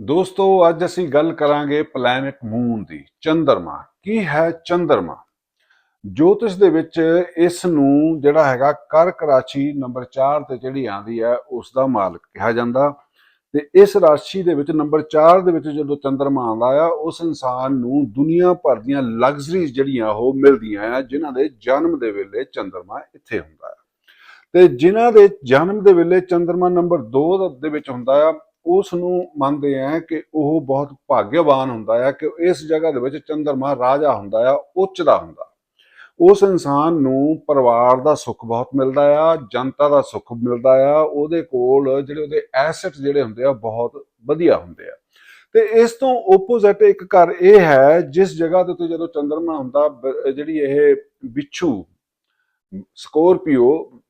ਦੋਸਤੋ, ਅੱਜ ਅਸੀਂ ਗੱਲ ਕਰਾਂਗੇ ਪਲੈਨਟ ਮੂਨ ਦੀ, ਚੰਦਰਮਾ। ਕੀ ਹੈ ਚੰਦਰਮਾ? ਜੋਤਿਸ਼ ਦੇ ਵਿੱਚ ਇਸ ਨੂੰ ਜਿਹੜਾ ਹੈਗਾ ਕਰਕ ਰਾਸ਼ੀ ਨੰਬਰ 4 ਤੇ ਜਿਹੜੀ ਆਂਦੀ ਹੈ, ਉਸ ਦਾ ਮਾਲਕ ਕਿਹਾ ਜਾਂਦਾ। ਤੇ ਇਸ ਰਾਸ਼ੀ ਦੇ ਵਿੱਚ ਨੰਬਰ 4 ਦੇ ਵਿੱਚ ਜਦੋਂ ਚੰਦਰਮਾ ਆਉਂਦਾ ਆ, ਉਸ ਇਨਸਾਨ ਨੂੰ ਦੁਨੀਆ ਭਰ ਦੀਆਂ ਲਗਜ਼ਰੀਜ਼ ਜਿਹੜੀਆਂ ਉਹ ਮਿਲਦੀਆਂ ਆ, ਜਿਨ੍ਹਾਂ ਦੇ ਜਨਮ ਦੇ ਵੇਲੇ ਚੰਦਰਮਾ ਇੱਥੇ ਹੁੰਦਾ ਆ। ਤੇ ਜਿਨ੍ਹਾਂ ਦੇ ਜਨਮ ਦੇ ਵੇਲੇ ਚੰਦਰਮਾ ਨੰਬਰ 2 ਦੇ ਵਿੱਚ ਹੁੰਦਾ ਆ ਉਸ ਨੂੰ ਮੰਨਦੇ ਆ ਕਿ ਉਹ ਬਹੁਤ ਭਾਗਯਵਾਨ ਹੁੰਦਾ ਆ ਕਿ ਇਸ ਜਗ੍ਹਾ ਦੇ ਵਿੱਚ ਚੰਦਰਮਾ ਰਾਜਾ ਹੁੰਦਾ ਆ, ਉੱਚ ਦਾ ਹੁੰਦਾ। ਉਸ ਇਨਸਾਨ ਨੂੰ ਪਰਿਵਾਰ ਦਾ ਸੁੱਖ ਬਹੁਤ ਮਿਲਦਾ ਆ, ਜਨਤਾ ਦਾ ਸੁੱਖ ਮਿਲਦਾ ਆ, ਉਹਦੇ ਕੋਲ ਜਿਹੜੇ ਉਹਦੇ ਐਸੈਟ ਜਿਹੜੇ ਹੁੰਦੇ ਆ ਬਹੁਤ ਵਧੀਆ ਹੁੰਦੇ ਆ। ਤੇ ਇਸ ਤੋਂ ਆਪੋਜ਼ਿਟ ਇੱਕ ਘਰ ਇਹ ਹੈ, ਜਿਸ ਜਗ੍ਹਾ ਦੇ ਉੱਤੇ ਜਦੋਂ ਚੰਦਰਮਾ ਹੁੰਦਾ ਜਿਹੜੀ ਇਹ ਬਿੱਛੂ ਸਕੋਰਪੀਓ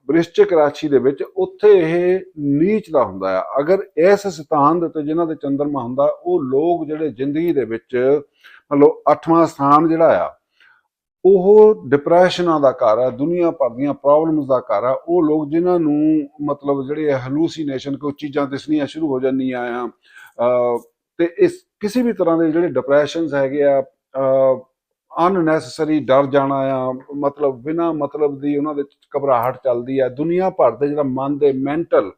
ਬ੍ਰਿਸ਼ਚਿਕ ਰਾਸ਼ੀ ਦੇ ਵਿੱਚ ਉੱਥੇ ਇਹ ਨੀਚ ਦਾ ਹੁੰਦਾ ਆ। ਅਗਰ ਇਸ ਸਥਾਨ ਦੇ ਉੱਤੇ ਜਿਨ੍ਹਾਂ ਦੇ ਚੰਦਰਮਾ ਹੁੰਦਾ, ਉਹ ਲੋਕ ਜਿਹੜੇ ਜ਼ਿੰਦਗੀ ਦੇ ਵਿੱਚ ਮਤਲਬ ਅੱਠਵਾਂ ਸਥਾਨ ਜਿਹੜਾ ਆ, ਉਹ ਡਿਪਰੈਸ਼ਨਾਂ ਦਾ ਘਰ ਆ, ਦੁਨੀਆ ਭਰ ਦੀਆਂ ਪ੍ਰੋਬਲਮਸ ਦਾ ਘਰ ਆ, ਉਹ ਲੋਕ ਜਿਨ੍ਹਾਂ ਨੂੰ ਮਤਲਬ ਜਿਹੜੇ ਹੈਲੂਸੀਨੇਸ਼ਨ ਕੋਈ ਚੀਜ਼ਾਂ ਦਿਸਣੀਆਂ ਸ਼ੁਰੂ ਹੋ ਜਾਂਦੀਆਂ ਆ ਤੇ ਇਸ ਕਿਸੇ ਵੀ ਤਰ੍ਹਾਂ ਦੇ ਜਿਹੜੇ ਡਿਪਰੈਸ਼ਨਸ ਹੈਗੇ ਆ ਅਨਨੈਸੈਸਰੀ ਡਰ ਜਾਣਾ ਆ, ਮਤਲਬ ਬਿਨਾ ਮਤਲਬ ਦੀ ਉਹਨਾਂ ਦੇ ਘਬਰਾਹਟ ਚੱਲਦੀ ਆ। ਦੁਨੀਆ ਭਰ ਦੇ ਜਿਹੜਾ ਮਨ ਦੇ ਮੈਂਟਲ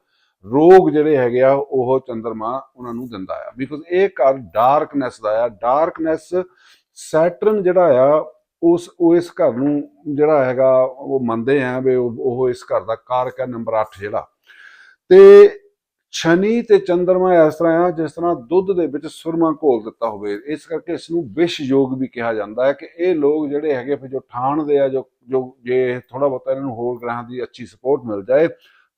ਰੋਗ ਜਿਹੜੇ ਹੈਗੇ ਆ, ਉਹ ਚੰਦਰਮਾ ਉਹਨਾਂ ਨੂੰ ਦਿੰਦਾ ਆ। ਬਿਕੋਜ਼ ਇਹ ਘਰ ਡਾਰਕਨੈਸ ਦਾ ਆ। ਡਾਰਕਨੈਸ ਸੈਟਰਨ ਜਿਹੜਾ ਆ, ਉਸ, ਉਹ ਇਸ ਘਰ ਨੂੰ ਜਿਹੜਾ ਹੈਗਾ, ਉਹ ਮੰਨਦੇ ਆ ਵੀ ਉਹ ਉਹ ਇਸ ਘਰ ਦਾ ਕਾਰਕ ਹੈ ਨੰਬਰ 8 ਜਿਹੜਾ। ਤੇ ਸ਼ਨੀ ਤੇ ਚੰਦਰਮਾ ਇਸ ਤਰ੍ਹਾਂ ਆ, ਜਿਸ ਤਰ੍ਹਾਂ ਦੁੱਧ ਦੇ ਵਿੱਚ ਸੁਰਮਾ ਘੋਲ ਦਿੱਤਾ ਹੋਵੇ। ਇਸ ਕਰਕੇ ਇਸ ਨੂੰ ਵਿਸ਼ ਯੋਗ ਵੀ ਕਿਹਾ ਜਾਂਦਾ ਹੈ ਕਿ ਇਹ ਲੋਕ ਜਿਹੜੇ ਹੈਗੇ ਫਿਰ ਜੋ ਠਾਣਦੇ ਆ, ਜੋ ਜੋ ਜੇ ਥੋੜਾ ਬਹੁਤਾ ਇਹਨਾਂ ਨੂੰ ਹੋਰ ਗ੍ਰਹਾਂ ਦੀ ਅੱਛੀ ਸਪੋਰਟ ਮਿਲ ਜਾਏ,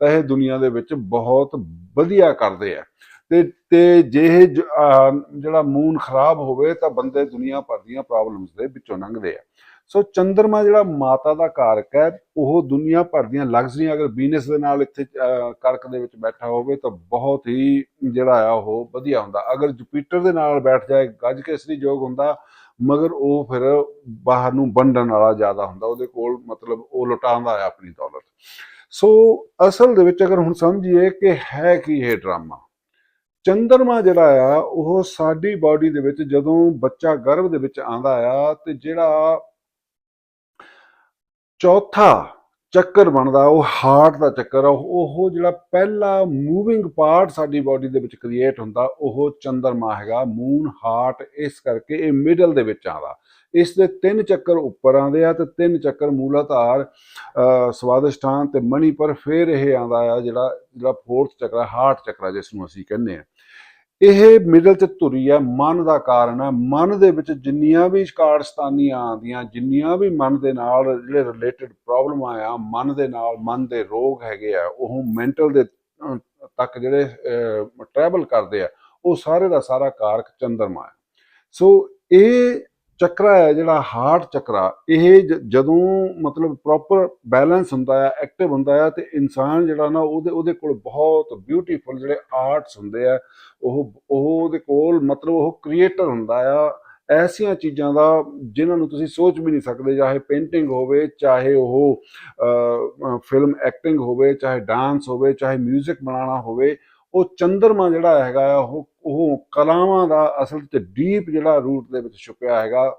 ਤਾਂ ਇਹ ਦੁਨੀਆ ਦੇ ਵਿੱਚ ਬਹੁਤ ਵਧੀਆ ਕਰਦੇ ਆ। ਤੇ ਤੇ ਜੇ ਇਹ ਜ- ਅਹ ਜਿਹੜਾ ਮੂਨ ਖਰਾਬ ਹੋਵੇ ਤਾਂ ਬੰਦੇ ਦੁਨੀਆ ਭਰ ਦੀਆਂ ਪ੍ਰੋਬਲਮਸ ਦੇ ਵਿੱਚੋਂ ਲੰਘਦੇ ਆ। ਸੋ ਚੰਦਰਮਾ ਜਿਹੜਾ ਮਾਤਾ ਦਾ ਕਾਰਕ ਹੈ ਉਹ ਦੁਨੀਆ ਭਰ ਦੀਆਂ ਲਗਜ਼ਰੀਆਂ ਅਗਰ ਬਿਜਨਸ ਦੇ ਨਾਲ ਇੱਥੇ ਅਹ, ਕਰਕ ਦੇ ਵਿੱਚ ਬੈਠਾ ਹੋਵੇ ਤਾਂ ਬਹੁਤ ਹੀ ਜਿਹੜਾ ਆ ਉਹ ਵਧੀਆ ਹੁੰਦਾ। ਅਗਰ ਜੁਪੀਟਰ ਦੇ ਨਾਲ ਬੈਠ ਜਾਏ ਗੱਜ ਕੇਸਰੀ ਯੋਗ ਹੁੰਦਾ ਮਗਰ ਉਹ ਫਿਰ ਬਾਹਰ ਨੂੰ ਵੰਡਣ ਵਾਲਾ ਜ਼ਿਆਦਾ ਹੁੰਦਾ। ਉਹਦੇ ਕੋਲ ਮਤਲਬ ਉਹ ਲੁਟਾਉਂਦਾ ਹੈ ਆਪਣੀ ਦੌਲਤ। ਸੋ ਅਸਲ ਦੇ ਵਿੱਚ ਅਗਰ ਹੁਣ ਸਮਝੀਏ ਕਿ ਹੈ ਕੀ ਇਹ ਡਰਾਮਾ ਚੰਦਰਮਾ ਜਿਹੜਾ ਆ, ਉਹ ਸਾਡੀ ਬਾਡੀ ਦੇ ਵਿੱਚ ਜਦੋਂ ਬੱਚਾ ਗਰਭ ਦੇ ਵਿੱਚ ਆਂਦਾ ਆ, ਤੇ ਜਿਹੜਾ ਚੌਥਾ ਚੱਕਰ ਬਣਦਾ, ਉਹ ਹਾਰਟ ਦਾ ਚੱਕਰ ਆ, ਉਹ ਉਹ ਜਿਹੜਾ ਪਹਿਲਾ ਮੂਵਿੰਗ ਪਾਰਟ ਸਾਡੀ ਬਾਡੀ ਦੇ ਵਿੱਚ ਕ੍ਰੀਏਟ ਹੁੰਦਾ, ਉਹ ਚੰਦਰਮਾ ਹੈਗਾ ਮੂਨ ਹਾਰਟ ਇਸ ਕਰਕੇ ਇਹ ਮਿਡਲ ਦੇ ਵਿੱਚ ਆਉਂਦਾ। ਇਸ ਦੇ ਤਿੰਨ ਚੱਕਰ ਉੱਪਰ ਆਉਂਦੇ ਆ ਤੇ ਤਿੰਨ ਚੱਕਰ ਮੂਲਾਧਾਰ, ਅਹ ਸਵਾਦਿਸ਼ਟਾਨ ਤੇ ਮਣੀਪੁਰ ਫਿਰ ਇਹ ਆਉਂਦਾ ਆ ਜਿਹੜਾ ਜਿਹੜਾ ਫੋਰਥ ਚੱਕਰ, ਹਾਰਟ ਚੱਕਰ ਜਿਸ ਨੂੰ ਅਸੀਂ ਕਹਿੰਦੇ ਆ। ਇਹ ਮਿਡਲ ਚ ਧੁਰੀ ਆ, ਮਨ ਦਾ ਕਾਰਨ ਆ। ਮਨ ਦੇ ਵਿੱਚ ਜਿੰਨੀਆਂ ਵੀ ਕਾਰਸਤਾਨੀਆਂ ਆਉਂਦੀਆਂ, ਜਿੰਨੀਆਂ ਵੀ ਮਨ ਦੇ ਨਾਲ ਜਿਹੜੇ ਰਿਲੇਟਡ ਪ੍ਰੋਬਲਮਾਂ ਆ ਮਨ ਦੇ ਨਾਲ ਮਨ ਦੇ ਰੋਗ ਹੈਗੇ ਆ, ਉਹ ਮੈਂਟਲ ਦੇ ਤੱਕ ਜਿਹੜੇ ਟਰੈਵਲ ਕਰਦੇ ਆ, ਉਹ ਸਾਰੇ ਦਾ ਸਾਰਾ ਕਾਰਕ ਚੰਦਰਮਾ ਹੈ ਸੋ ਇਹ ਚੱਕਰਾ ਹੈ ਜਿਹੜਾ ਹਾਰਟ ਚੱਕਰਾ। ਇਹ ਜ- ਜਦੋਂ ਮਤਲਬ ਪ੍ਰੋਪਰ ਬੈਲੈਂਸ ਹੁੰਦਾ ਹੈ ਐਕਟਿਵ ਹੁੰਦਾ ਹੈ ਤੇ ਇਨਸਾਨ ਜਿਹੜਾ ਨਾ ਉਹਦੇ ਉਹਦੇ ਕੋਲ ਬਹੁਤ ਬਿਊਟੀਫੁਲ ਜਿਹੜੇ ਆਰਟਸ ਹੁੰਦੇ ਆ, ਉਹ ਉਹ ਉਹਦੇ ਕੋਲ ਮਤਲਬ ਉਹ ਕ੍ਰੀਏਟਰ ਹੁੰਦਾ ਆ। ਐਸੀਆਂ ਚੀਜ਼ਾਂ ਦਾ ਜਿਨ੍ਹਾਂ ਨੂੰ ਤੁਸੀਂ ਸੋਚ ਵੀ ਨਹੀਂ ਸਕਦੇ, ਚਾਹੇ ਪੇਂਟਿੰਗ ਹੋਵੇ, ਚਾਹੇ ਉਹ ਫਿਲਮ ਐਕਟਿੰਗ ਹੋਵੇ, ਚਾਹੇ ਡਾਂਸ ਹੋਵੇ, ਚਾਹੇ 뮤직 ਬਣਾਉਣਾ ਹੋਵੇ, ਉਹ ਚੰਦਰਮਾ ਜਿਹੜਾ ਹੈਗਾ ਆ, ਉਹ ਉਹ ਕਲਾਵਾਂ ਦਾ ਅਸਲ ਤੇ ਡੀਪ ਜਿਹੜਾ ਰੂਟ ਦੇ ਵਿੱਚ ਛੁਪਿਆ ਹੈਗਾ।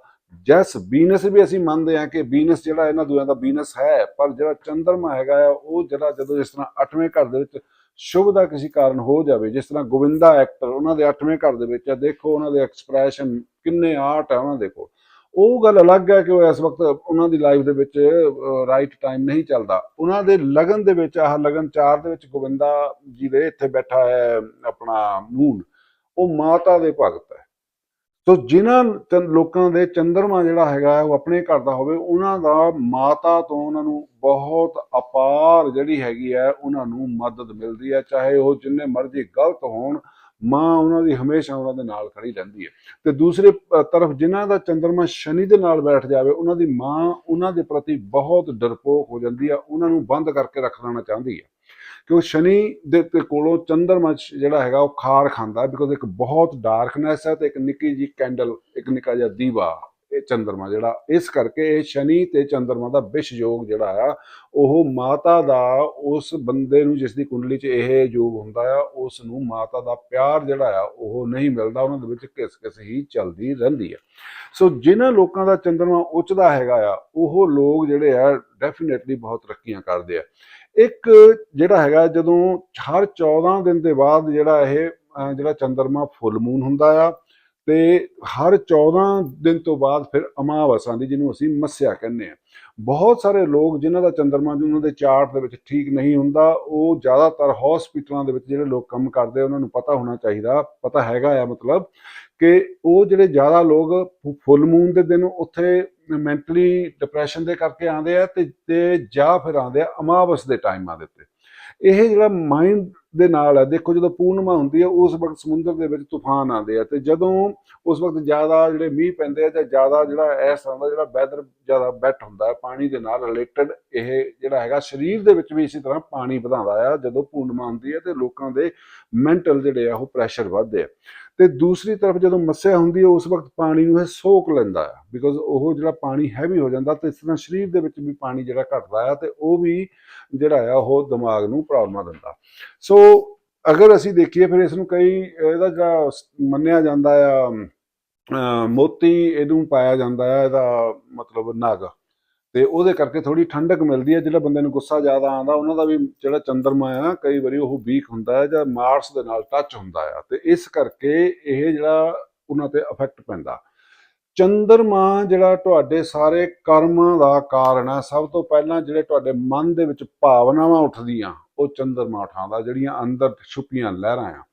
ਜੈਸ ਵੀਨਸ ਵੀ ਅਸੀਂ ਮੰਨਦੇ ਹਾਂ ਕਿ ਵੀਨਸ ਜਿਹੜਾ ਇਹਨਾਂ ਦੋਆਂ ਦਾ ਵੀਨਸ ਹੈ, ਪਰ ਜਿਹੜਾ ਚੰਦਰਮਾ ਹੈਗਾ ਆ, ਉਹ ਜਿਹੜਾ ਜਦੋਂ ਜਿਸ ਤਰ੍ਹਾਂ 8ਵੇਂ ਘਰ ਦੇ ਵਿੱਚ ਸ਼ੁਭ ਦਾ ਕਿਸੇ ਕਾਰਨ ਹੋ ਜਾਵੇ, ਜਿਸ ਤਰ੍ਹਾਂ ਗੋਵਿੰਦਾ ਐਕਟਰ ਉਹਨਾਂ ਦੇ 8ਵੇਂ ਘਰ ਦੇ ਵਿੱਚ ਆ, ਦੇਖੋ ਉਹਨਾਂ ਦੇ ਐਕਸਪ੍ਰੈਸ਼ਨ ਕਿੰਨੇ ਆਰਟ ਹੈ ਉਹਨਾਂ ਦੇ ਕੋਲ। ਉਹ ਗੱਲ ਅਲੱਗ ਹੈ ਕਿ ਉਹ ਇਸ ਵਕਤ ਉਹਨਾਂ ਦੀ ਲਾਈਫ ਦੇ ਵਿੱਚ ਰਾਈਟ ਟਾਈਮ ਨਹੀਂ ਚੱਲਦਾ। ਉਹਨਾਂ ਦੇ ਲਗਨ ਦੇ ਵਿੱਚ, ਆਹ ਲਗਨ 4 ਦੇ ਵਿੱਚ ਗੋਵਿੰਦਾ ਜੀ ਦੇ ਇੱਥੇ ਬੈਠਾ ਹੈ, ਆਪਣਾ ਮੂਨ ਉਹ ਮਾਤਾ ਦੇ ਭਗਤ ਹੈ। ਸੋ ਜਿਨ੍ਹਾਂ ਚੰ- ਲੋਕਾਂ ਦੇ ਚੰਦਰਮਾ ਜਿਹੜਾ ਹੈਗਾ ਉਹ ਆਪਣੇ ਘਰ ਦਾ ਹੋਵੇ, ਉਹਨਾਂ ਦਾ ਮਾਤਾ ਤੋਂ ਉਹਨਾਂ ਨੂੰ ਬਹੁਤ ਅਪਾਰ ਜਿਹੜੀ ਹੈਗੀ ਹੈ, ਉਹਨਾਂ ਨੂੰ ਮਦਦ ਮਿਲਦੀ ਹੈ। ਚਾਹੇ ਉਹ ਜਿੰਨੇ ਮਰਜ਼ੀ ਗਲਤ ਹੋਣ, ਮਾਂ ਉਹਨਾਂ ਦੀ ਹਮੇਸ਼ਾ ਉਹਨਾਂ ਦੇ ਨਾਲ ਖੜੀ ਰਹਿੰਦੀ ਹੈ। ਤੇ ਦੂਸਰੇ ਤਰਫ ਜਿਨ੍ਹਾਂ ਦਾ ਚੰਦਰਮਾ ਸ਼ਨੀ ਦੇ ਨਾਲ ਬੈਠ ਜਾਵੇ, ਉਹਨਾਂ ਦੀ ਮਾਂ ਉਹਨਾਂ ਦੇ ਪ੍ਰਤੀ ਬਹੁਤ ਡਰਪੋਕ ਹੋ ਜਾਂਦੀ ਹੈ, ਉਹਨਾਂ ਨੂੰ ਬੰਦ ਕਰਕੇ ਰੱਖ ਲੈਣਾ ਚਾਹੁੰਦੀ ਹੈ। ਕਿਉਂ ਸ਼ਨੀ ਦੇ ਤੇ ਕੋਲੋਂ ਚੰਦਰਮਾ ਸ਼- ਜਿਹੜਾ ਹੈਗਾ ਉਹ ਖਾਰ ਖਾਂਦਾ ਬਿਕੋਜ਼ ਇੱਕ ਬਹੁਤ ਡਾਰਕਨੈਸ ਹੈ ਤੇ ਇੱਕ ਨਿੱਕੀ ਜੀ ਕੈਂਡਲ ਇੱਕ ਨਿੱਕਾ ਜਿਹਾ ਦੀਵਾ, ਇਹ ਚੰਦਰਮਾ ਜਿਹੜਾ, ਇਸ ਕਰਕੇ ਇਹ ਸ਼ਨੀ ਤੇ ਚੰਦਰਮਾ ਦਾ ਵਿਸ਼ ਯੋਗ ਜਿਹੜਾ ਆ, ਉਹ ਮਾਤਾ ਦਾ, ਉਸ ਬੰਦੇ ਨੂੰ ਜਿਸ ਦੀ ਕੁੰਡਲੀ 'ਚ ਇਹ ਯੋਗ ਹੁੰਦਾ ਆ, ਉਸ ਨੂੰ ਮਾਤਾ ਦਾ ਪਿਆਰ ਜਿਹੜਾ ਆ, ਉਹ ਨਹੀਂ ਮਿਲਦਾ, ਉਹਨਾਂ ਦੇ ਵਿੱਚ ਕਿਸ ਕਿਸ ਹੀ ਚੱਲਦੀ ਰਹਿੰਦੀ ਆ। ਸੋ ਜਿਨ੍ਹਾਂ ਲੋਕਾਂ ਦਾ ਚੰਦਰਮਾ ਉੱਚਦਾ ਹੈਗਾ ਆ, ਉਹ ਲੋਕ ਜਿਹੜੇ ਆ ਡੈਫੀਨਿਟਲੀ ਬਹੁਤ ਤਰੱਕੀਆਂ ਕਰਦੇ ਆ। ਇੱਕ ਜਿਹੜਾ ਹੈਗਾ ਜਦੋਂ ਹਰ 14 ਦਿਨ ਦੇ ਬਾਅਦ ਜਿਹੜਾ ਇਹ ਜਿਹੜਾ ਚੰਦਰਮਾ ਫੁੱਲ ਮੂਨ ਹੁੰਦਾ ਆ, ਤੇ ਹਰ 14 ਦਿਨ ਤੋਂ ਬਾਅਦ ਫਿਰ ਅਮਾਵਸ ਆਉਂਦੀ ਜਿਹਨੂੰ ਅਸੀਂ ਮੱਸਿਆ ਕਹਿੰਦੇ ਆ। ਬਹੁਤ ਸਾਰੇ ਲੋਕ ਜਿਨ੍ਹਾਂ ਦਾ ਚੰਦਰਮਾ ਜੀ ਉਹਨਾਂ ਦੇ ਚਾਰਟ ਦੇ ਵਿੱਚ ਠੀਕ ਨਹੀਂ ਹੁੰਦਾ, ਉਹ ਜ਼ਿਆਦਾਤਰ ਹਸਪੀਟਲਾਂ ਦੇ ਵਿੱਚ ਜਿਹੜੇ ਲੋਕ ਕੰਮ ਕਰਦੇ ਉਹਨਾਂ ਨੂੰ ਪਤਾ ਹੋਣਾ ਚਾਹੀਦਾ, ਪਤਾ ਹੈਗਾ ਆ ਮਤਲਬ ਕਿ ਉਹ ਜਿਹੜੇ ਜ਼ਿਆਦਾ ਲੋਕ ਫੁੱਲ ਮੂਨ ਦੇ ਦਿਨ ਉੱਥੇ ਮੈਂਟਲੀ ਡਿਪਰੈਸ਼ਨ ਦੇ ਕਰਕੇ ਆਉਂਦੇ ਆ ਤੇ ਤੇ ਜਾਂ ਫਿਰ ਆਉਂਦੇ ਆ ਅਮਾਵਸ ਦੇ ਟਾਈਮਾਂ ਦੇ ਉੱਤੇ। ਇਹ ਜਿਹੜਾ ਮਾਈਂਡ ਦੇ ਨਾਲ ਹੈ ਦੇਖੋ ਜਦੋਂ ਪੂਰਨਿਮਾ ਹੁੰਦੀ ਹੈ ਉਸ ਵਕਤ ਸਮੁੰਦਰ ਦੇ ਵਿੱਚ ਤੂਫਾਨ ਆਉਂਦੇ ਆ ਤੇ ਜਦੋਂ ਉਸ ਵਕਤ ਜ਼ਿਆਦਾ ਜਿਹੜੇ ਮੀਂਹ ਪੈਂਦੇ ਆ ਜਾਂ ਜ਼ਿਆਦਾ ਜਿਹੜਾ ਇਸ ਤਰ੍ਹਾਂ ਦਾ ਜਿਹੜਾ ਵੈਦਰ ਜ਼ਿਆਦਾ ਬੈਟ ਹੁੰਦਾ ਹੈ ਪਾਣੀ ਦੇ ਨਾਲ ਰਿਲੇਟਡ ਇਹ ਜਿਹੜਾ ਹੈਗਾ, ਸਰੀਰ ਦੇ ਵਿੱਚ ਵੀ ਇਸੇ ਤਰ੍ਹਾਂ ਪਾਣੀ ਵਧਾਉਂਦਾ ਆ ਜਦੋਂ ਪੂਰਨਿਮਾ ਹੁੰਦੀ ਹੈ ਤੇ ਲੋਕਾਂ ਦੇ ਮੈਂਟਲ ਜਿਹੜੇ ਆ, ਉਹ ਪ੍ਰੈਸ਼ਰ ਵੱਧਦੇ ਆ। ਤੇ ਦੂਸਰੀ ਤਰਫ ਜਦੋਂ ਮੱਸਿਆ ਹੁੰਦੀ ਹੈ ਉਸ ਵਕਤ ਪਾਣੀ ਨੂੰ ਇਹ ਸੋਕ ਲੈਂਦਾ ਆ ਬਿਕੋਜ਼ ਉਹ ਜਿਹੜਾ ਪਾਣੀ ਹੈਵੀ ਹੋ ਜਾਂਦਾ ਤੇ ਇਸ ਤਰ੍ਹਾਂ ਸਰੀਰ ਦੇ ਵਿੱਚ ਵੀ ਪਾਣੀ ਜਿਹੜਾ ਘਟਦਾ ਆ ਤੇ ਉਹ ਵੀ ਜਿਹੜਾ ਆ, ਉਹ ਦਿਮਾਗ ਨੂੰ ਪ੍ਰੋਬਲਮਾਂ ਦਿੰਦਾ। ਸੋ ਅਗਰ ਅਸੀਂ ਦੇਖੀਏ ਫਿਰ ਇਸ ਨੂੰ ਕਈ ਇਹਦਾ ਜਿਹੜਾ ਮੰਨਿਆ ਜਾਂਦਾ ਆ ਮੋਤੀ ਇਹਨੂੰ ਪਾਇਆ ਜਾਂਦਾ ਆ ਇਹਦਾ ਮਤਲਬ ਨਗ। ਤੇ ਉਹਦੇ ਕਰਕੇ ਥੋੜੀ ਠੰਡਕ ਮਿਲਦੀ ਹੈ ਜਿਹੜਾ ਬੰਦੇ ਨੂੰ ਗੁੱਸਾ ਜ਼ਿਆਦਾ ਆਉਂਦਾ, ਉਹਨਾਂ ਦਾ ਵੀ ਜਿਹੜਾ ਚੰਦਰਮਾ ਆ ਕਈ ਵਾਰੀ ਉਹ ਵੀਕ ਹੁੰਦਾ ਹੈ ਜਾਂ ਮਾਰਸ ਦੇ ਨਾਲ ਟੱਚ ਹੁੰਦਾ ਆ। ਤੇ ਇਸ ਕਰਕੇ ਇਹ ਜਿਹੜਾ ਉਹਨਾਂ ਤੇ ਇਫੈਕਟ ਪੈਂਦਾ। ਚੰਦਰਮਾ ਜਿਹੜਾ ਤੁਹਾਡੇ ਸਾਰੇ ਕਰਮਾਂ ਦਾ ਕਾਰਨ ਆ, ਸਭ ਤੋਂ ਪਹਿਲਾਂ ਜਿਹੜੇ ਤੁਹਾਡੇ ਮਨ ਦੇ ਵਿੱਚ ਭਾਵਨਾਵਾਂ ਉੱਠਦੀਆਂ ਉਹ ਚੰਦਰਮਾ ਉਠਾਉਂਦਾ ਜਿਹੜੀਆਂ ਅੰਦਰ ਛੁਪੀਆਂ ਲਹਿਰਾਂ ਆ।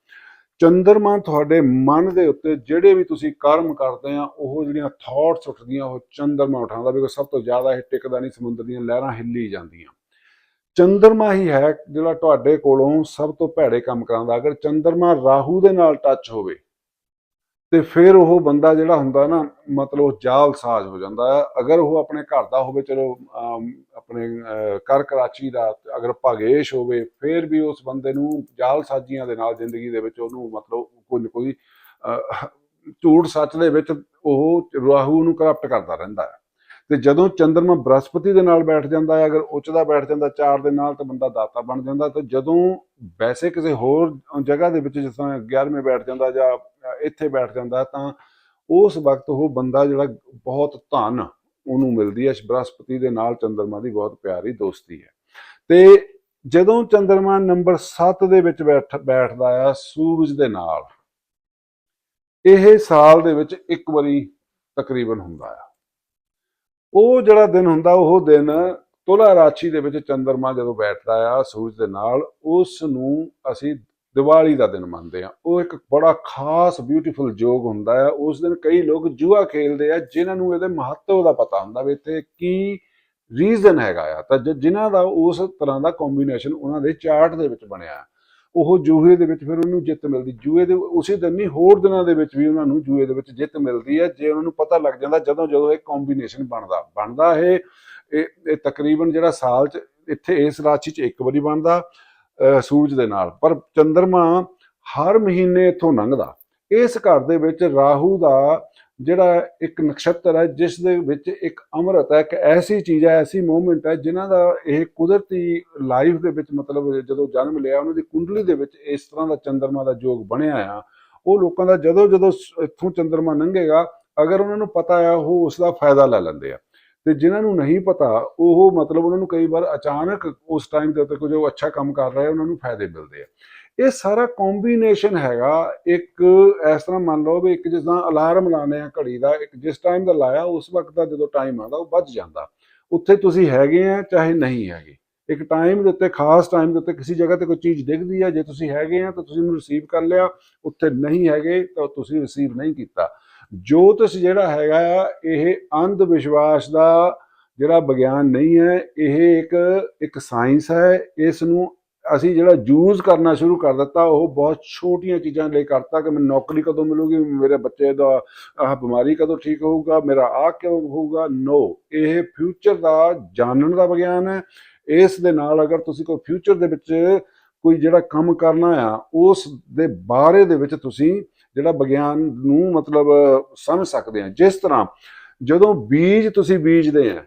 ਚੰਦਰਮਾ ਤੁਹਾਡੇ ਮਨ ਦੇ ਉੱਤੇ ਜਿਹੜੇ ਵੀ ਤੁਸੀਂ ਕਰਮ ਕਰਦੇ ਆ, ਉਹ ਜਿਹੜੀਆਂ ਥਾਟਸ ਉੱਠਦੀਆਂ, ਉਹ ਚੰਦਰਮਾ ਉਠਾਉਂਦਾ ਬਿਕੋ ਸਭ ਤੋਂ ਜ਼ਿਆਦਾ ਇਹ ਟਿਕਦਾ ਨਹੀਂ, ਸਮੁੰਦਰ ਦੀਆਂ ਲਹਿਰਾਂ ਹਿੱਲੀ ਜਾਂਦੀਆਂ। ਚੰਦਰਮਾ ਹੀ ਹੈ ਜਿਹੜਾ ਤੁਹਾਡੇ ਕੋਲੋਂ ਸਭ ਤੋਂ ਭੈੜੇ ਕੰਮ ਕਰਾਉਂਦਾ। ਅਗਰ ਚੰਦਰਮਾ ਰਾਹੂ ਦੇ ਨਾਲ ਟੱਚ ਹੋਵੇ ਤੇ ਫਿਰ ਉਹ ਬੰਦਾ ਜਿਹੜਾ ਹੁੰਦਾ ਨਾ, ਮਤਲਬ ਉਹ ਜਾਲਸਾਜ਼ ਹੋ ਜਾਂਦਾ ਹੈ। ਅਗਰ ਉਹ ਆਪਣੇ ਘਰ ਦਾ ਹੋਵੇ, ਚਲੋ ਆਪਣੇ ਕਰ ਕਰਾਚੀ ਦਾ, ਅਗਰ ਭਾਗੇਸ਼ ਹੋਵੇ, ਫਿਰ ਵੀ ਉਸ ਬੰਦੇ ਨੂੰ ਜਾਲਸਾਜ਼ੀਆਂ ਦੇ ਨਾਲ ਜ਼ਿੰਦਗੀ ਦੇ ਵਿੱਚ ਉਹਨੂੰ ਮਤਲਬ ਕੋਈ ਨਾ ਕੋਈ ਝੂਠ ਸੱਚ ਦੇ ਵਿੱਚ ਉਹ ਰਾਹੂ ਨੂੰ ਕਰਪਟ ਕਰਦਾ ਰਹਿੰਦਾ ਹੈ। ਤੇ ਜਦੋਂ ਚੰਦਰਮਾ ਬ੍ਰਹਸਪਤੀ ਦੇ ਨਾਲ ਬੈਠ ਜਾਂਦਾ ਹੈ, ਅਗਰ ਉੱਚਦਾ ਬੈਠ ਜਾਂਦਾ, ਚਾਰ ਦੇ ਨਾਲ ਤਾਂ ਬੰਦਾ ਦਾਤਾ ਬਣ ਜਾਂਦਾ, ਤੇ ਜਦੋਂ ਵੈਸੇ ਕਿਸੇ ਹੋਰ ਜਗ੍ਹਾ ਦੇ ਵਿੱਚ ਜਿਸ ਤਰ੍ਹਾਂ 11ਵੇਂ ਬੈਠ ਜਾਂਦਾ ਜਾਂ ਇੱਥੇ ਬੈਠ ਜਾਂਦਾ, ਤਾਂ ਉਸ ਵਕਤ ਉਹ ਬੰਦਾ ਜਿਹੜਾ ਬਹੁਤ ਧਨ ਉਹਨੂੰ ਮਿਲਦੀ ਹੈ ਬ੍ਰਹਸਪਤੀ ਦੇ ਨਾਲ ਚੰਦਰਮਾ ਦੀ ਬਹੁਤ ਪਿਆਰੀ ਦੋਸਤੀ ਹੈ। ਤੇ ਜਦੋਂ ਚੰਦਰਮਾ ਨੰਬਰ 7 ਦੇ ਵਿੱਚ ਬੈਠ, ਬੈਠਦਾ ਆ, ਸੂਰਜ ਦੇ ਨਾਲ, ਇਹ ਸਾਲ ਦੇ ਵਿੱਚ ਇੱਕ ਵਾਰੀ ਤਕਰੀਬਨ ਹੁੰਦਾ ਆ। ਉਹ ਜਿਹੜਾ ਦਿਨ ਹੁੰਦਾ, ਉਹ ਦਿਨ ਤੁਲਾ ਰਾਸ਼ੀ ਦੇ ਵਿੱਚ ਚੰਦਰਮਾ ਜਦੋਂ ਬੈਠਦਾ ਆ, ਸੂਰਜ ਦੇ ਨਾਲ ਉਸ ਨੂੰ ਅਸੀਂ ਦੀਵਾਲੀ ਦਾ ਦਿਨ ਮੰਨਦੇ ਆ। ਉਹ ਇੱਕ ਬੜਾ ਖਾਸ ਬਿਊਟੀਫੁਲ ਯੋਗ ਹੁੰਦਾ ਆ। ਉਸ ਦਿਨ ਕਈ ਲੋਕ ਜੂਆ ਖੇਲਦੇ ਆ, ਜਿਨ੍ਹਾਂ ਨੂੰ ਇਹਦੇ ਮਹੱਤਵ ਦਾ ਪਤਾ ਹੁੰਦਾ ਵੀ ਇੱਥੇ ਕੀ ਰੀਜ਼ਨ ਹੈਗਾ ਆ। ਤਾਂ ਜ- ਜਿਨ੍ਹਾਂ ਦਾ ਉਸ ਤਰ੍ਹਾਂ ਦਾ ਕੰਬੀਨੇਸ਼ਨ ਉਹਨਾਂ ਦੇ ਚਾਰਟ ਦੇ ਵਿੱਚ ਬਣਿਆ। ਉਹ ਜੂਏ ਦੇ ਵਿੱਚ ਫਿਰ ਉਹਨੂੰ ਜਿੱਤ ਮਿਲਦੀ। ਜੂਏ ਦੇ ਉਸੇ ਦਿਨ ਨਹੀਂ, ਹੋਰ ਦਿਨਾਂ ਦੇ ਵਿੱਚ ਵੀ ਉਹਨਾਂ ਨੂੰ ਜੂਏ ਦੇ ਵਿੱਚ ਜਿੱਤ ਮਿਲਦੀ ਹੈ, ਜੇ ਉਹਨਾਂ ਨੂੰ ਪਤਾ ਲੱਗ ਜਾਂਦਾ ਜਦੋਂ ਜਦੋਂ ਇਹ ਕੰਬੀਨੇਸ਼ਨ ਬਣਦਾ। ਬਣਦਾ ਇਹ ਇਹ ਇਹ ਤਕਰੀਬਨ ਜਿਹੜਾ ਸਾਲ 'ਚ ਇੱਥੇ ਇਸ ਰਾਸ਼ੀ 'ਚ ਇੱਕ ਵਾਰੀ ਬਣਦਾ, ਅਹ, ਸੂਰਜ ਦੇ ਨਾਲ। ਪਰ ਚੰਦਰਮਾ ਹਰ ਮਹੀਨੇ ਇੱਥੋਂ ਲੰਘਦਾ। ਇਸ ਘਰ ਦੇ ਵਿੱਚ ਰਾਹੂ ਦਾ ਜਿਹੜਾ ਇੱਕ ਨਕਸ਼ਤਰ ਹੈ, ਜਿਸ ਦੇ ਵਿੱਚ ਇੱਕ ਅੰਮ੍ਰਿਤ ਹੈ, ਇੱਕ ਐਸੀ ਚੀਜ਼ ਹੈ, ਐਸੀ ਮੂਵਮੈਂਟ ਹੈ, ਜਿਨ੍ਹਾਂ ਦਾ ਇਹ ਕੁਦਰਤੀ ਲਾਈਫ ਦੇ ਵਿੱਚ ਮਤਲਬ ਜਦੋਂ ਜਨਮ ਲਿਆ, ਉਹਨਾਂ ਦੀ ਕੁੰਡਲੀ ਦੇ ਵਿੱਚ ਇਸ ਤਰ੍ਹਾਂ ਦਾ ਚੰਦਰਮਾ ਦਾ ਯੋਗ ਬਣਿਆ ਆ। ਉਹ ਲੋਕਾਂ ਦਾ ਜਦੋਂ ਜਦੋਂ ਇੱਥੋਂ ਚੰਦਰਮਾ ਲੰਘੇਗਾ, ਅਗਰ ਉਹਨਾਂ ਨੂੰ ਪਤਾ ਆ, ਉਹ ਉਸ ਦਾ ਫਾਇਦਾ ਲੈ ਲੈਂਦੇ ਆ। ਤੇ ਜਿਨ੍ਹਾਂ ਨੂੰ ਨਹੀਂ ਪਤਾ, ਉਹ ਮਤਲਬ ਉਹਨਾਂ ਨੂੰ ਕਈ ਵਾਰ ਅਚਾਨਕ ਉਸ ਟਾਈਮ ਦੇ ਉੱਤੇ ਕੁਝ ਜੋ ਅੱਛਾ ਕੰਮ ਕਰ ਰਹੇ ਉਹਨਾਂ ਨੂੰ ਫਾਇਦੇ ਮਿਲਦੇ ਆ। ਇਹ ਸਾਰਾ ਕੰਬੀਨੇਸ਼ਨ ਹੈਗਾ। ਇੱਕ ਇਸ ਤਰ੍ਹਾਂ ਮੰਨ ਲਓ ਵੀ ਇੱਕ ਜਿਸ ਤਰ੍ਹਾਂ ਅਲਾਰਮ ਲਾਉਂਦੇ ਆ ਘੜੀ ਦਾ, ਇੱਕ ਜਿਸ ਟਾਈਮ ਦਾ ਲਾਇਆ, ਉਸ ਵਕਤ ਦਾ ਜਦੋਂ ਟਾਈਮ ਆਉਂਦਾ, ਉਹ ਵੱਜ ਜਾਂਦਾ। ਉੱਥੇ ਤੁਸੀਂ ਹੈਗੇ ਆ ਚਾਹੇ ਨਹੀਂ ਹੈਗੇ। ਇੱਕ ਟਾਈਮ ਦੇ ਉੱਤੇ, ਖਾਸ ਟਾਈਮ ਦੇ ਉੱਤੇ ਕਿਸੇ ਜਗ੍ਹਾ ਤੇ ਕੋਈ ਚੀਜ਼ ਦਿਖਦੀ ਆ, ਜੇ ਤੁਸੀਂ ਹੈਗੇ ਆ ਤਾਂ ਤੁਸੀਂ ਉਹਨੂੰ ਰਿਸੀਵ ਕਰ ਲਿਆ। ਉੱਥੇ ਨਹੀਂ ਹੈਗੇ ਤਾਂ ਤੁਸੀਂ ਰਿਸੀਵ ਨਹੀਂ ਕੀਤਾ। ਜੋਤਿਸ਼ ਜਿਹੜਾ ਹੈਗਾ ਆ, ਇਹ ਅੰਧ ਵਿਸ਼ਵਾਸ ਦਾ ਜਿਹੜਾ ਵਿਗਿਆਨ ਨਹੀਂ ਹੈ, ਇਹ ਇੱਕ ਇੱਕ ਸਾਇੰਸ ਹੈ। ਇਸ ਨੂੰ ਅਸੀਂ ਜਿਹੜਾ ਯੂਜ਼ ਕਰਨਾ ਸ਼ੁਰੂ ਕਰ ਦਿੱਤਾ, ਉਹ ਬਹੁਤ ਛੋਟੀਆਂ ਚੀਜ਼ਾਂ ਲਈ ਕਰਤਾ ਕਿ ਮੈਨੂੰ ਨੌਕਰੀ ਕਦੋਂ ਮਿਲੂਗੀ, ਮੇਰੇ ਬੱਚੇ ਦਾ, ਆਹ ਬਿਮਾਰੀ ਕਦੋਂ ਠੀਕ ਹੋਊਗਾ, ਮੇਰਾ ਆਹ ਕਿਉਂ ਹੋਊਗਾ? ਨੋ ਇਹ ਫਿਊਚਰ ਦਾ ਜਾਣਨ ਦਾ ਵਿਗਿਆਨ ਹੈ। ਇਸ ਦੇ ਨਾਲ ਅਗਰ ਤੁਸੀਂ ਕੋਈ ਫਿਊਚਰ ਦੇ ਵਿੱਚ ਕੋਈ ਜਿਹੜਾ ਕੰਮ ਕਰਨਾ ਆ, ਉਸ ਦੇ ਬਾਰੇ ਦੇ ਵਿੱਚ ਤੁਸੀਂ ਜਿਹੜਾ ਵਿਗਿਆਨ ਨੂੰ ਮਤਲਬ ਸਮਝ ਸਕਦੇ ਆ। ਜਿਸ ਤਰ੍ਹਾਂ ਜਦੋਂ ਬੀਜ ਤੁਸੀਂ ਬੀਜਦੇ ਆ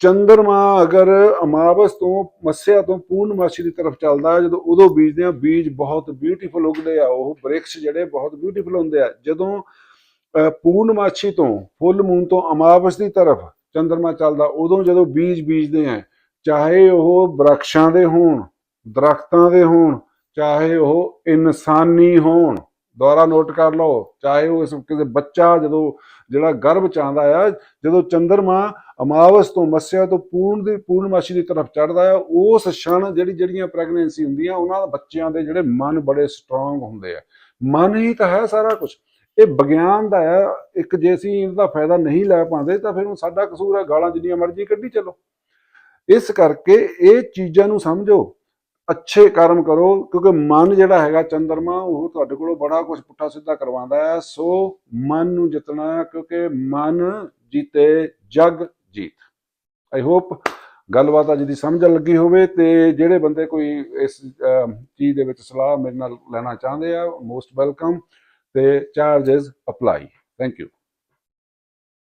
ਚੰਦਰਮਾ ਅਗਰ ਅਮਾਵਸ ਤੋਂ ਮੱਸਿਆ ਤੋਂ ਪੂਰਨਮਾਸ਼ੀ ਦੀ ਤਰਫ ਚੱਲਦਾ ਹੈ, ਜਦੋਂ ਉਦੋਂ ਬੀਜਦੇ ਆ ਬੀਜ ਬਹੁਤ ਬਿਊਟੀਫੁਲ ਉੱਗਦੇ ਆ, ਉਹ ਬ੍ਰਿਕਸ਼ ਜਿਹੜੇ ਬਹੁਤ ਬਿਊਟੀਫੁਲ ਹੁੰਦੇ ਆ। ਜਦੋਂ ਪੂਰਨਮਾਸ਼ੀ ਤੋਂ ਫੁੱਲ ਮੂਨ ਤੋਂ ਅਮਾਵਸ ਦੀ ਤਰਫ ਚੰਦਰਮਾ ਚੱਲਦਾ, ਉਦੋਂ ਜਦੋਂ ਬੀਜ ਬੀਜਦੇ ਆ, ਚਾਹੇ ਉਹ ਬਰਖਸ਼ਾਂ ਦੇ ਹੋਣ, ਦਰਖਤਾਂ ਦੇ ਹੋਣ, ਚਾਹੇ ਉਹ ਇਨਸਾਨੀ ਹੋਣ ਦੁਆਰਾ ਨੋਟ ਕਰ ਲਓ, ਚਾਹੇ ਉਹ ਕਿਸੇ ਬੱਚਾ ਜਦੋਂ ਜਿਹੜਾ ਗਰਭ ਚ ਆਉਂਦਾ ਆ, ਜਦੋਂ ਚੰਦਰਮਾ ਅਮਾਵਸ ਤੋਂ ਮੱਸਿਆ ਤੋਂ ਪੂਰਨ ਦੀ ਪੂਰਨਮਾਸ਼ੀ ਦੀ ਤਰਫ ਚੜਦਾ ਆ, ਉਸ ਛਣ ਜਿਹੜੀ ਜਿਹੜੀਆਂ ਪ੍ਰੈਗਨੈਂਸੀ ਹੁੰਦੀਆਂ, ਉਹਨਾਂ ਬੱਚਿਆਂ ਦੇ ਜਿਹੜੇ ਮਨ ਬੜੇ ਸਟਰੋਂਗ ਹੁੰਦੇ ਆ। ਮਨ ਹੀ ਤਾਂ ਹੈ ਸਾਰਾ ਕੁਝ ਇਹ ਵਿਗਿਆਨ ਦਾ ਹੈ ਇੱਕ ਜੇ ਅਸੀਂ ਇਹਦਾ ਫਾਇਦਾ ਨਹੀਂ ਲੈ ਪਾਉਂਦੇ, ਤਾਂ ਫਿਰ ਉਹ ਸਾਡਾ ਕਸੂਰ ਹੈ ਗਾਲਾਂ ਜਿੰਨੀਆਂ ਮਰਜ਼ੀ ਕੱਢੀ ਚੱਲੋ। ਇਸ ਕਰਕੇ ਇਹ ਚੀਜ਼ਾਂ ਨੂੰ ਸਮਝੋ ਅੱਛੇ ਕਰਮ ਕਰੋ, ਕਿਉਂਕਿ ਮਨ ਜਿਹੜਾ ਹੈਗਾ ਚੰਦਰਮਾ, ਉਹ ਤੁਹਾਡੇ ਕੋਲੋਂ ਬੜਾ ਕੁਝ ਪੁੱਠਾ ਸਿੱਧਾ ਕਰਵਾਉਂਦਾ ਹੈ। ਸੋ ਮਨ ਨੂੰ ਜਿੱਤਣਾ ਹੈ, ਕਿਉਂਕਿ ਮਨ ਜੀਤੇ, ਜਗ ਜੀਤ। ਆਈ ਹੋਪ ਗੱਲਬਾਤ ਅੱਜ ਦੀ ਸਮਝ ਲੱਗੀ ਹੋਵੇ ਤੇ ਜਿਹੜੇ ਬੰਦੇ ਕੋਈ ਇਸ ਚੀਜ਼ ਦੇ ਵਿੱਚ ਸਲਾਹ ਮੇਰੇ ਨਾਲ ਲੈਣਾ ਚਾਹੁੰਦੇ ਆ ਮੋਸਟ ਵੈਲਕਮ ਤੇ ਚਾਰजेस ਅਪਲਾਈ ਥੈਂਕ ਯੂ